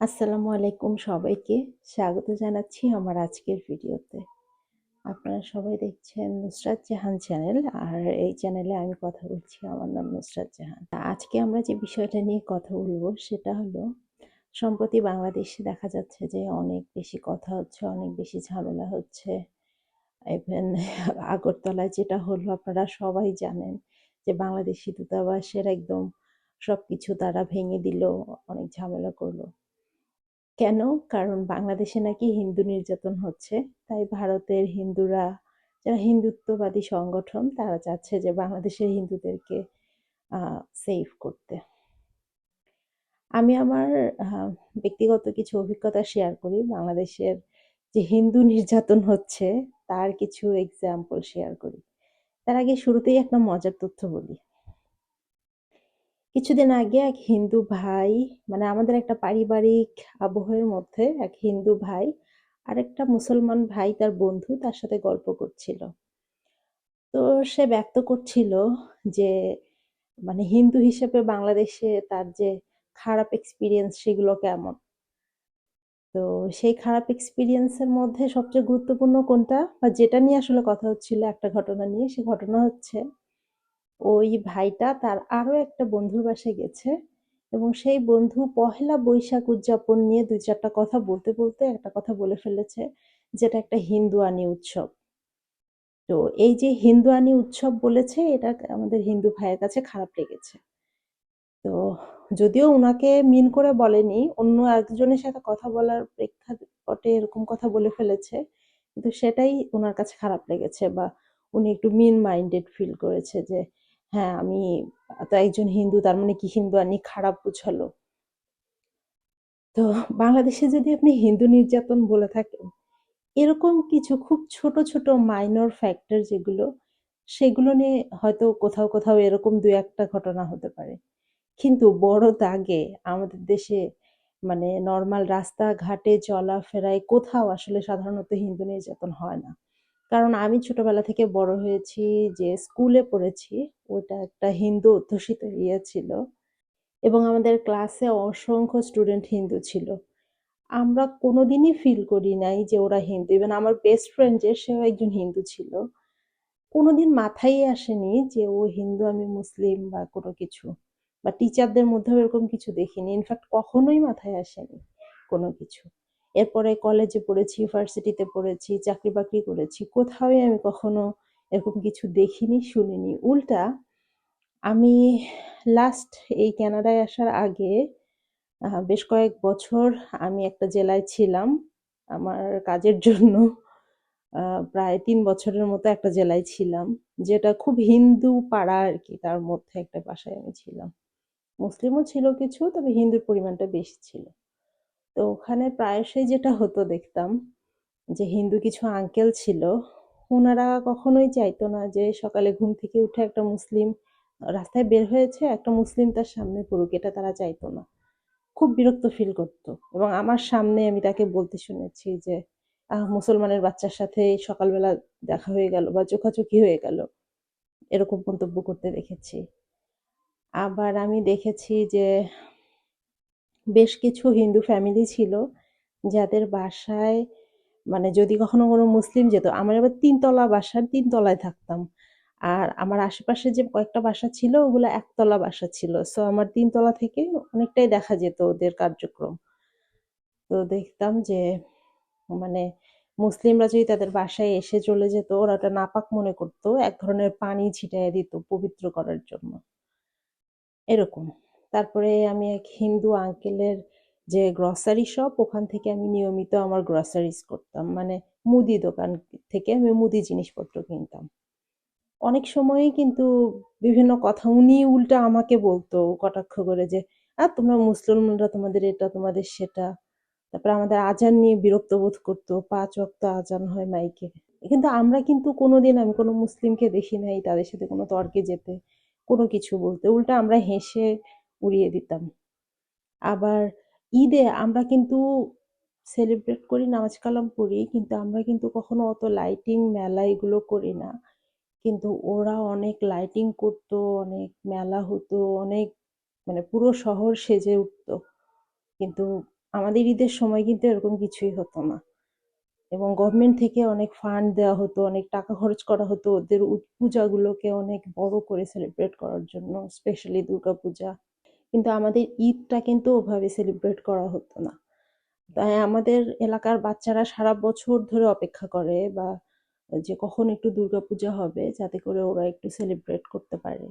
আসসালামু আলাইকুম সবাইকে। স্বাগত জানাচ্ছি আমার আজকের ভিডিওতে। আপনারা সবাই দেখছেন নুসরাত জাহান চ্যানেল। আর এই চ্যানেলে আমি কথা বলছি। আমার নাম নুসরাত জাহান। আজকে আমরা যে বিষয়টা নিয়ে কথা বলব সেটা হলো সম্প্রতি বাংলাদেশে দেখা যাচ্ছে যে অনেক বেশি কথা হচ্ছে, অনেক বেশি ঝামেলা হচ্ছে। ইভেন আগরতলায় যেটা হলো আপনারা সবাই জানেন যে বাংলাদেশি দূতাবাসের একদম সবকিছু তারা ভেঙে দিল, অনেক ঝামেলা করল। কেন? কারণ বাংলাদেশে নাকি হিন্দু নির্যাতন হচ্ছে। তাই ভারতের হিন্দুরা, যারা হিন্দুত্ববাদী সংগঠন, তারা চাচ্ছে যে বাংলাদেশের হিন্দুদেরকে সেভ করতে। আমি আমার ব্যক্তিগত কিছু অভিজ্ঞতা শেয়ার করি। বাংলাদেশের যে হিন্দু নির্যাতন হচ্ছে, তার কিছু এক্সাম্পল শেয়ার করি। তার আগে শুরুতেই একটা মজার তথ্য বলি। কিছুদিন আগে এক হিন্দু ভাই মানে আমাদের একটা পারিবারিক আবহের মধ্যে এক হিন্দু ভাই আরেকটা মুসলমান ভাই তার বন্ধু তার সাথে গল্প করছিল। তো সে ব্যক্ত করছিল যে মানে হিন্দু হিসেবে বাংলাদেশে তার যে খারাপ এক্সপিরিয়েন্স সেগুলো কেমন? তো সেই খারাপ এক্সপেরিয়েন্স এর মধ্যে সবচেয়ে গুরুত্বপূর্ণ কোনটা? বা যেটা নিয়ে আসলে কথা হচ্ছিল একটা ঘটনা নিয়ে, সে ঘটনা হচ্ছে ওই ভাইটা তার আরও একটা বন্ধুর বাসায় গেছে এবং সেই বন্ধু পহেলা বৈশাখ উদযাপন নিয়ে দুই চারটা কথা বলতে, বলতে একটা কথা বলে ফেলেছে যেটা একটা হিন্দুয়ানি উৎসব। তো এই যে হিন্দুয়ানি উৎসব বলেছে এটা আমাদের হিন্দু ভাইয়ের কাছে খারাপ লেগেছে। তো যদিও ওনাকে মিন করে বলেনি, অন্য একজনের সাথে কথা বলার প্রেক্ষাপটে এরকম কথা বলে ফেলেছে। কিন্তু সেটাই ওনার কাছে খারাপ লেগেছে বা উনি একটু মিন মাইন্ডেড ফিল করেছে যে হ্যাঁ, আমি তো একজন হিন্দু তার মানে কি হিন্দুয়ানি খারাপ বুঝালো? তো বাংলাদেশে যদি আপনি হিন্দু নির্যাতন বলে থাকেন, এরকম কিছু খুব ছোট, ছোট মাইনর ফ্যাক্টর যেগুলো, সেগুলো নিয়ে হয়তো কোথাও, কোথাও এরকম ২-১ ঘটনা হতে পারে। কিন্তু বড় দাগে আমাদের দেশে মানে নরমাল রাস্তাঘাটে চলাফেরায় কোথাও আসলে সাধারণত হিন্দু নির্যাতন হয় না। কারণ আমি ছোটবেলা থেকে বড় হয়েছি যে স্কুলে পড়েছি, ওটা একটা হিন্দু অধ্যুষিত ইয়ে ছিল এবং আমাদের ক্লাসে অসংখ্য স্টুডেন্ট হিন্দু ছিল। আমরা কোনোদিনই ফিল করি নাই যে ওরা হিন্দু। ইভেন আমার বেস্ট ফ্রেন্ড যে সেও একজন হিন্দু ছিল। কোনোদিন মাথায়ই আসেনি যে ও হিন্দু আমি মুসলিম বা কোনো কিছু। বা টিচারদের মধ্যেও এরকম কিছু দেখিনি। ইনফ্যাক্ট কখনোই মাথায় আসেনি কোনো কিছু। এরপরে কলেজে পড়েছি, ইউনিভার্সিটিতে পড়েছি, চাকরি-বাকরি করেছি। কোথাওই আমি কখনো এরকম কিছু দেখিনি, শুনিনি। উল্টা আমি লাস্ট এই কানাডায় আসার আগে বেশ কয়েক বছর আমি একটা জেলায় ছিলাম আমার কাজের জন্য। প্রায় তিন বছরের মতো একটা জেলায় ছিলাম। যেটা খুব হিন্দু পাড়া আর কি তার মধ্যে একটা বাসায় আমি ছিলাম। মুসলিমও ছিল কিছু, তবে হিন্দুর পরিমাণটা বেশি ছিল। তো ওখানে প্রায়শই যেটা হতো দেখতাম যে হিন্দু কিছু আঙ্কেল ছিল, ওনারা কখনোই চাইতো না যে সকালে ঘুম থেকে উঠে একটা মুসলিম রাস্তায় বের হয়েছে, একটা মুসলিম তার সামনে পড়ুক, এটা তারা চাইতো না। খুব বিরক্ত ফিল করত এবং আমার সামনে আমি তাকে বলতে শুনেছি যে, মুসলমানের বাচ্চার সাথে সকালবেলা দেখা হয়ে গেল বা চোখাচোখি হয়ে গেল। এরকম মন্তব্য করতে দেখেছি। আবার আমি দেখেছি যে বেশ কিছু হিন্দু ফ্যামিলি ছিল যাদের বাসায় মানে যদি কখনো কোনো মুসলিম যেত, আমার আবার তিনতলা বাসার তিনতলায় থাকতাম। আর আমার আশেপাশে যে কয়েকটা বাসা ছিল ওগুলো একতলা বাসা ছিল। সো আমার তিনতলা থেকে অনেকটাই দেখা যেত ওদের কার্যক্রম। তো দেখতাম যে মানে মুসলিমরা যদি তাদের বাসায় এসে চলে যেত ওরা ওটা নাপাক মনে করত। এক ধরনের পানি ছিটাইয়া দিত পবিত্র করার জন্য। এরকম। তারপরে আমি এক হিন্দু আঙ্কেলের যে গ্রসারি শপ ওখান থেকে আমি নিয়মিত আমার গ্রসারিস করতাম। মানে মুদি দোকান থেকে আমি মুদি জিনিসপত্র কিনতাম। অনেক সময়ই কিন্তু বিভিন্ন কথা উনি উল্টা আমাকে বলতো কটাক্ষ করে যে, "আ তোমরা মুসলমানরা তোমাদের এটা, তোমাদের সেটা।" তারপরে আমাদের আজান নিয়ে বিরক্ত বোধ করতো। ৫ ওয়াক্ত আজান হয় মাইকে। কিন্তু আমরা কিন্তু কোনোদিন আমি কোনো মুসলিমকে দেখি নাই তাদের সাথে কোনো তর্কে যেতে, কোনো কিছু বলতে। উল্টা আমরা হেসে উড়িয়ে দিতাম। আবার ঈদে আমরা কিন্তু সেলিব্রেট করি, নামাজ কালাম পড়ি। কিন্তু আমরা কিন্তু কখনো অত লাইটিং, মেলা এগুলো করি না। কিন্তু ওরা অনেক লাইটিং করতো, অনেক মেলা হতো, অনেক মানে পুরো শহর সেজে উঠতো। কিন্তু আমাদের ঈদের সময় কিন্তু এরকম কিছুই হতো না এবং গভর্নমেন্ট থেকে অনেক ফান্ড দেওয়া হতো অনেক টাকা খরচ করা হতো ওদের পূজাগুলোকে অনেক বড় করে সেলিব্রেট করার জন্য স্পেশালি দুর্গাপূজা কিন্তু আমাদের ঈদটা কিন্তু ওভাবে সেলিব্রেট করা হতো না। তাই আমাদের এলাকার বাচ্চারা সারা বছর ধরে অপেক্ষা করে বা যে কখন একটু দুর্গাপূজা হবে, যাতে করে ওরা একটু সেলিব্রেট করতে পারে।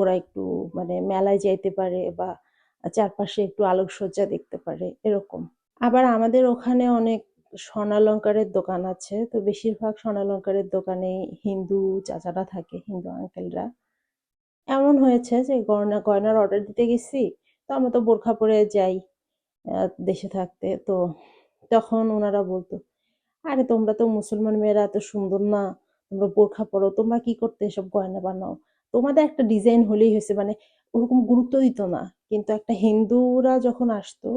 ওরা একটু মানে মেলায় যাইতে পারে বা চারপাশে একটু আলোকসজ্জা দেখতে পারে, এরকম। আবার আমাদের ওখানে অনেক স্বর্ণালঙ্কারের দোকান আছে, তো বেশিরভাগ স্বর্ণালঙ্কারের দোকানে হিন্দু চাচারা থাকে, হিন্দু আঙ্কেলরা এমন হয়েছে যে গয়না, গয়নার অর্ডার দিতে গেছি, তো আমরা তো বোরখা পরে যাই দেশে থাকতে। তো তখন ওনারা বলতো, আরে তোমরা তো মুসলমান মেয়েরা এত সুন্দর না, তোমরা বোরখা পরো, তোমরা কি করতে এসব গয়না বানাও? তোমাদের একটা ডিজাইন হলেই হয়েছে মানে ওরকম গুরুত্ব দিত না। কিন্তু একটা হিন্দুরা যখন আসতো,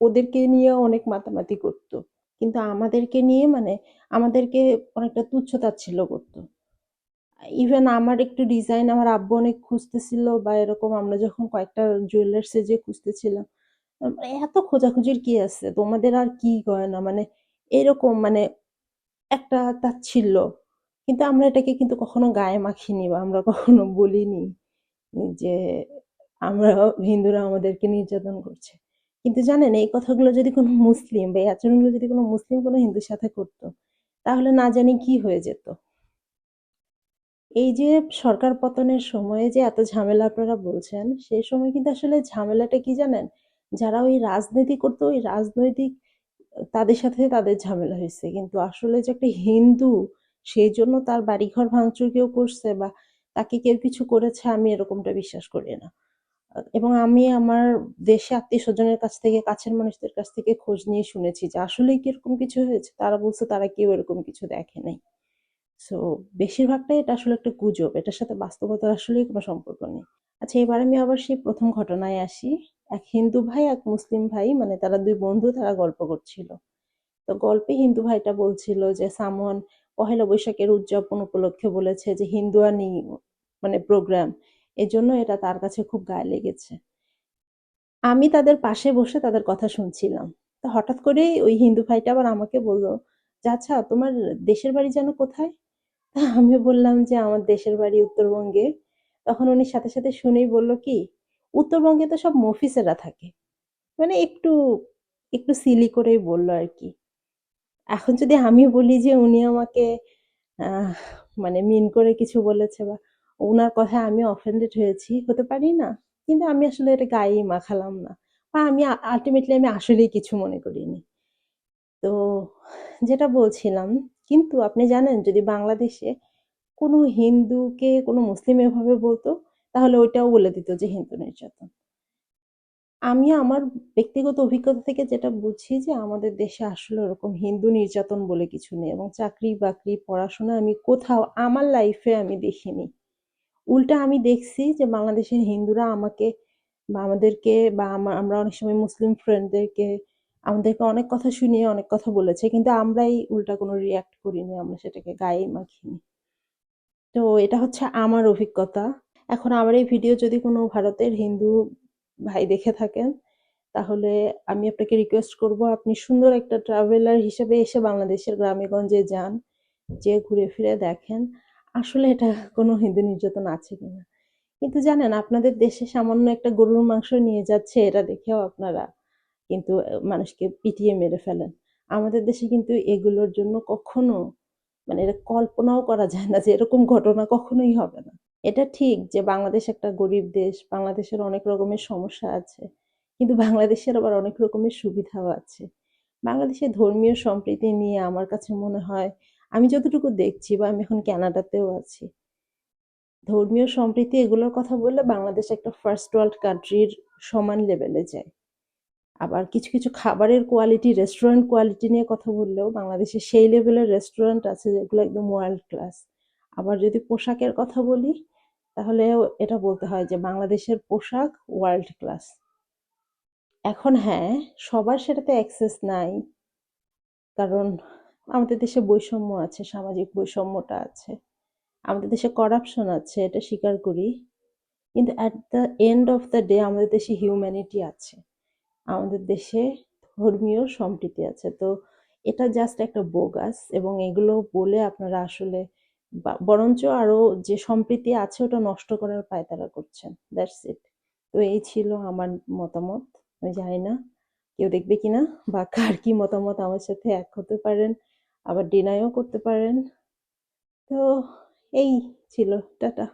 ওদেরকে নিয়ে অনেক মাতামাতি করতো। কিন্তু আমাদেরকে নিয়ে মানে আমাদেরকে অনেকটা তুচ্ছ তাচ্ছিল্য করতো। ইভেন আমার একটু ডিজাইন আমার আব্বু অনেক খুঁজতেছিল বা এরকম আমরা যখন কয়েকটা জুয়েলার্সে যে খুঁজতেছিলাম এত খোঁজাখুঁজির কি আছে? তোমাদের আর কি গয়না? মানে এরকম মানে একটা তাচ্ছিল্য কিন্তু আমরা এটাকে কিন্তু কখনো গায়ে মাখিনি বা আমরা কখনো বলিনি যে আমরা হিন্দুরা আমাদেরকে নির্যাতন করছে। কিন্তু জানেন, এই কথাগুলো যদি কোনো মুসলিম বা এই আচরণগুলো যদি কোনো মুসলিম কোনো হিন্দুর সাথে করতো, তাহলে না জানি কি হয়ে যেত। এই যে সরকার পতনের সময়ে যে এত ঝামেলা আপনারা বলছেন, সেই সময় কিন্তু আসলে ঝামেলাটা কি জানেন? যারা ওই রাজনীতি করতো, ওই রাজনৈতিক তাদের সাথে তাদের ঝামেলা হয়েছে। কিন্তু আসলে যে একটা হিন্দু, সেই জন্য তার বাড়িঘর ভাঙচুর কেউ করছে বা তাকে কেউ কিছু করেছে, আমি এরকমটা বিশ্বাস করি না। এবং আমি আমার দেশে আত্মীয় স্বজনের কাছ থেকে, কাছের মানুষদের কাছ থেকে খোঁজ নিয়ে শুনেছি যে আসলে কি এরকম কিছু হয়েছে, তারা বলছে তারা কেউ এরকম কিছু দেখে নাই। সো বেশিরভাগটাই এটা আসলে একটা গুজব। এটার সাথে বাস্তবতার আসলেই কোনো সম্পর্ক নেই। আচ্ছা এবার আমি আবার সেই প্রথম ঘটনায় আসি। এক হিন্দু ভাই, এক মুসলিম ভাই মানে তারা দুই বন্ধু, তারা গল্প করছিল। তো গল্পে হিন্দু ভাইটা বলছিল যে সামন পহেলা বৈশাখের উদযাপন উপলক্ষে বলেছে যে হিন্দুয়ানি মানে প্রোগ্রাম। এজন্য এটা তার কাছে খুব গায়ে লেগেছে। আমি তাদের পাশে বসে তাদের কথা শুনছিলাম। তো হঠাৎ করে ওই হিন্দু ভাইটা আবার আমাকে বলল, যে আচ্ছা তোমার দেশের বাড়ি যেন কোথায়? আমি বললাম যে আমার দেশের বাড়ি উত্তরবঙ্গে। তখন উনি সাথে সাথে শুনেই বলল কি, উত্তরবঙ্গে তো সব মফিসেরা থাকে। মানে একটু একটু সিলি করেই বলল আর কি। এখন যদি আমি বলি যে উনি আমাকে মানে মিন করে কিছু বলেছে বা ওনার কথায় আমি অফেন্ডেড হয়েছি, হতে পারি না। কিন্তু আমি আসলে এটা গায়েই মাখালাম না। বা আমি আলটিমেটলি আমি আসলেই কিছু মনে করিনি। তো যেটা বলছিলাম কিন্তু আপনি জানেন, যদি বাংলাদেশে কোনো হিন্দুকে কোনো মুসলিম এভাবে বলতো, তাহলে ওইটাও বলে দিত যে হিন্দু নির্যাতন। আমি আমার ব্যক্তিগত অভিজ্ঞতা থেকে যেটা বুঝি যে আমাদের দেশে আসলে ওরকম হিন্দু নির্যাতন বলে কিছু নেই এবং চাকরি বাকরি পড়াশোনা আমি কোথাও, আমার লাইফে আমি দেখিনি। উল্টা আমি দেখছি যে বাংলাদেশের হিন্দুরা আমাকে বা আমাদেরকে বা আমরা অনেক সময় মুসলিম ফ্রেন্ডদেরকে আমাদেরকে অনেক কথা শুনিয়ে অনেক কথা বলেছে, কিন্তু আমরাই উল্টা কোনো রিয়াক্ট করিনি, আমরা সেটাকে গায়ে মাখিনি। তো এটা হচ্ছে আমার অভিজ্ঞতা। এখন আমার এই ভিডিও যদি কোনো ভারতের হিন্দু ভাই দেখে থাকেন, তাহলে আমি আপনাকে রিকোয়েস্ট করব, আপনি সুন্দর একটা ট্রাভেলার হিসেবে এসে বাংলাদেশের গ্রামেগঞ্জে যান যে ঘুরে ফিরে দেখেন, আসলে এটা কোনো হিন্দু নির্যাতন আছে কিনা। কিন্তু জানেন, আপনাদের দেশে সামান্য একটা গরুর মাংস নিয়ে যাচ্ছে, এটা দেখেও আপনারা কিন্তু মানুষকে পিটিয়ে মেরে ফেলেন। আমাদের দেশে কিন্তু এগুলোর জন্য কখনো মানে এটা কল্পনাও করা যায় না যে এরকম ঘটনা কখনোই হবে না। এটা ঠিক যে বাংলাদেশ একটা গরিব দেশ, বাংলাদেশের অনেক রকমের সমস্যা আছে, কিন্তু বাংলাদেশের আবার অনেক রকমের সুবিধাও আছে। বাংলাদেশের ধর্মীয় সম্প্রীতি নিয়ে আমার কাছে মনে হয়, আমি যতটুকু দেখছি বা আমি এখন ক্যানাডাতেও আছি, ধর্মীয় সম্প্রীতি এগুলোর কথা বললে বাংলাদেশ একটা ফার্স্ট ওয়ার্ল্ড কান্ট্রির সমান লেভেলে যায়। আবার কিছু কিছু খাবারের কোয়ালিটি রেস্টুরেন্ট কোয়ালিটি নিয়ে কথা বললেও বাংলাদেশে সেই লেভেলের রেস্টুরেন্ট আছে যেগুলো একদম ওয়ার্ল্ড ক্লাস আবার যদি পোশাকের কথা বলি তাহলে এটা বলতে হয় যে বাংলাদেশের পোশাক ওয়ার্ল্ড ক্লাস এখন হ্যাঁ সবার সেটাতে অ্যাক্সেস নাই। কারণ আমাদের দেশে বৈষম্য আছে, সামাজিক বৈষম্যটা আছে। আমাদের দেশে করাপশন আছে, এটা স্বীকার করি। কিন্তু at the end of the day আমাদের দেশে হিউম্যানিটি আছে। আমাদের দেশে ধর্মীয় সম্প্রীতি আছে। তো এটা জাস্ট একটা বোগাস এবং এগুলো বলে আপনারা আসলে বরঞ্চ আরও যে সম্প্রীতি আছে ওটা নষ্ট করার পায়তারা করছেন। দ্যাটস ইট তো এই ছিল আমার মতামত। আমি জানি না কেউ দেখবে কিনা বা কার কি মতামত আমার সাথে এক হতে পারেন, আবার ডিনাইও করতে পারেন। তো এই ছিল। টাটা।